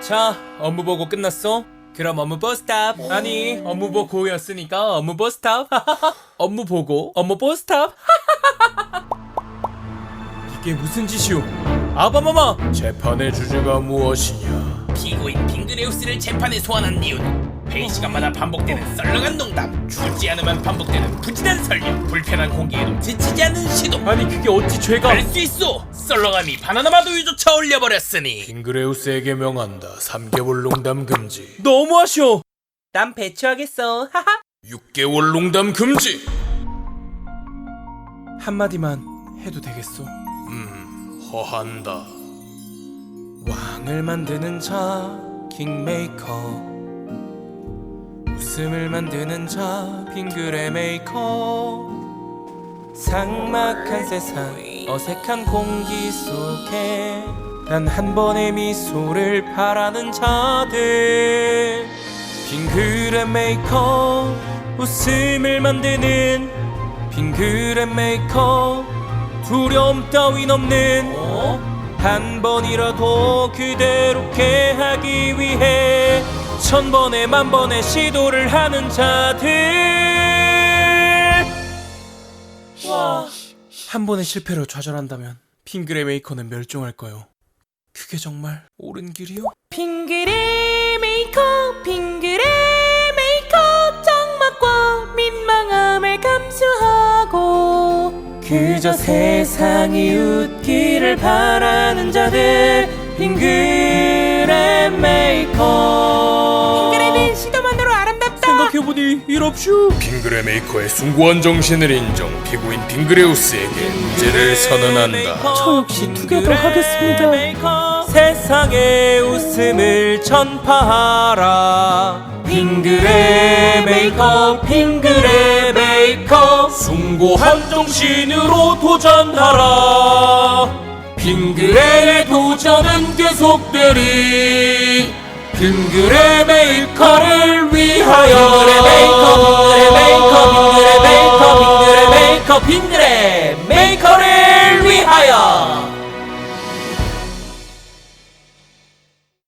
자, 업무 보고 끝났어? 그럼 업무 버스탑. 아니, 업무 보고였으니까 업무 버스탑. 업무 보고, 업무 버스탑. 이게 무슨 짓이오? 아바마마! 재판의 주제가 무엇이냐? 피고인 빙그레우스를 재판에 소환한 이유는 회의 시간마다 반복되는 썰렁한 농담, 죽지 않으면 반복되는 부진한 설명, 불편한 공기에도 지치지 않는 시도. 아니, 그게 어찌 죄가... 할수 있어. 썰렁함이 바나나 마 두유조차 올려버렸으니. 빙그레우스에게 명한다. 3개월 농담 금지. 너무 하셔. 난 배치하겠어. 하하. 6개월 농담 금지. 한마디만 해도 되겠어? 허한다. 왕을 만드는 자 킹메이커. 웃음을 만드는 자 빙그레 메이커. 삭막한 세상 어색한 공기 속에 단 한 번의 미소를 바라는 자들. 빙그레 메이커 웃음을 만드는 빙그레 메이커 두려움 따윈 없는 한 번이라도 그대롭게 하기 위해 천 번에 만 번의 시도를 하는 자들 와. 한 번의 실패로 좌절한다면 핑그레 메이커는 멸종할까요? 그게 정말 옳은 길이요? 빙그레 메이커 빙그레 그저 세상이 웃기를 바라는 자들 핑그레 메이커 빙그레는 시도만으로 아름답다 생각해보니 이럽슈 빙그레 메이커의 숭고한 정신을 인정. 피고인 빙그레우스에게 무죄를 선언한다. 저 역시 투게더 하겠습니다. 세상의 웃음을 전파하라. 빙그레 메이커, 빙그레 메이커, 숭고한 정신으로 도전하라. 빙그레의 도전은 계속되리. 빙그레 메이커를 위하여. 빙그레 메이커, 빙그레 메이커, 빙그레 메이커, 빙그레 메이커, 빙그레 메이커를